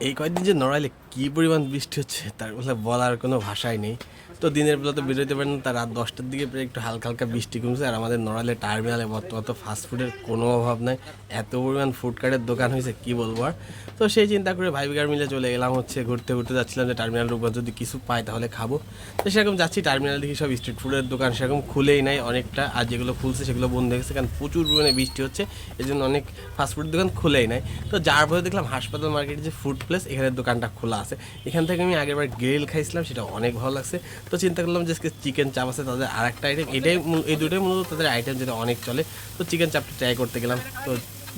এই কয়েকদিন যে নড়াইলে কী পরিমাণ বৃষ্টি হচ্ছে তার বলে বলার কোনো ভাষাই নেই। তো দিনের বেলা তো বেরোতে পারেন তার রাত দশটার দিকে প্রায় একটু হালকা হালকা বৃষ্টি কমছে, আর আমাদের নড়ালে, টার্মিনালে বর্তমান তো ফাস্টফুডের কোনো অভাব নাই। এত পরিমাণ ফুডকার্টের দোকান হয়েছে, কি বলব আর? তো সেই চিন্তা করে ভাই বিকার মিলে চলে গেলাম হচ্ছে, ঘুরতে ঘুরতে যাচ্ছিলাম যে টার্মিনালের উপর যদি কিছু পাই তাহলে খাব। তো সেরকম যাচ্ছি টার্মিনাল দেখি সব স্ট্রিট ফুডের দোকান সেরকম খুলেই নাই অনেকটা, আর যেগুলো খুলছে সেগুলো বন্ধ হয়ে গেছে, কারণ প্রচুর পরিমাণে বৃষ্টি হচ্ছে এই জন্য অনেক ফাস্টফুড দোকান খুলেই নাই। তো যার ফলে দেখলাম হাসপাতাল মার্কেটে যে ফুড প্লেস এখানে দোকানটা খোলা আছে। এখান থেকে আমি আগেরবার গ্রিল খাইছিলাম, সেটা অনেক ভালো লাগছে। তো চিন্তা করলাম যে চিকেন চাপ আছে, তাদের আর একটা আইটেম এটাই এই দুটোই মূলত তাদের আইটেম যেটা অনেক চলে। তো চিকেন চাপটা ট্রাই করতে গেলাম। তো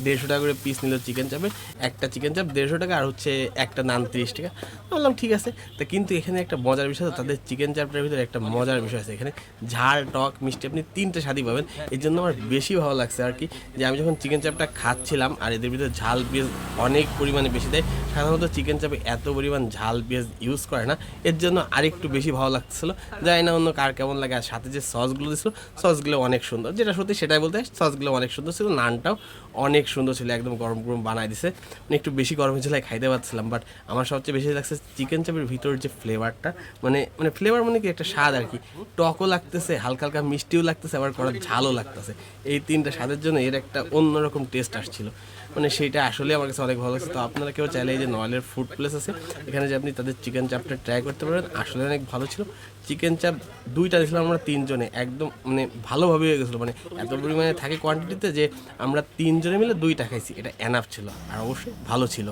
দেড়শো টাকা করে পিস নিল চিকেন চাপে একটা চিকেন চাপ দেড়শো টাকা আর হচ্ছে একটা নান তিরিশ টাকা। বললাম, ঠিক আছে। তো কিন্তু এখানে একটা মজার বিষয় তাদের চিকেন চাপটার ভিতরে একটা মজার বিষয় আছে। এখানে ঝাল, টক, মিষ্টি আপনি তিনটে স্বাদই পাবেন। এই জন্য আমার বেশি ভালো লাগছে আর কি যে আমি যখন চিকেন চাপটা খাচ্ছিলাম আর এদের ভিতরে ঝাল পেঁয়াজ অনেক পরিমাণে বেশি দেয়, সাধারণত চিকেন চাপে এত পরিমাণ ঝাল পেঁয়াজ ইউজ করে না। এর জন্য আরেকটু বেশি ভালো লাগছিল। জানি না অন্য কার কেমন লাগে আর সাথে যে সসগুলো দিছিল সসগুলো অনেক সুন্দর। যেটা সত্যি সেটাই বলতে সসগুলো অনেক সুন্দর ছিল, নানটাও অনেক সুন্দর ছিল, একদম গরম গরম বানায় দিছে। মানে একটু বেশি গরম হয়েছিল খাইতে পারছিলাম বাট আমার সবচেয়ে বেশি লাগছে চিকেন চাপের ভিতর যে ফ্লেভারটা মানে মানে ফ্লেভার মানে কি একটা স্বাদ আর কি। টকও লাগতেছে, হালকা হালকা মিষ্টিও লাগতেছে, আবার করার ঝালও লাগতেছে। এই তিনটা স্বাদের জন্য এর একটা অন্যরকম টেস্ট আসছিল। মানে সেইটা আসলে আমার কাছে অনেক ভালো লাগছে। তো আপনারা কেউ চাইলে এই যে নয়েলের ফুড প্লেস আছে, এখানে যে আপনি তাদের চিকেন চাপটা ট্রাই করতে পারেন, আসলে অনেক ভালো ছিল। চিকেন চাপ দুইটা দিয়েছিলাম আমরা তিনজনে, একদম মানে ভালোভাবে হয়ে গেছিল। মানে এত পরিমাণে থাকে কোয়ান্টিটিতে যে আমরা তিনজনে মিলে দুইটা খাইছি এটা এনাফ ছিল আর অবশ্যই ভালো ছিল।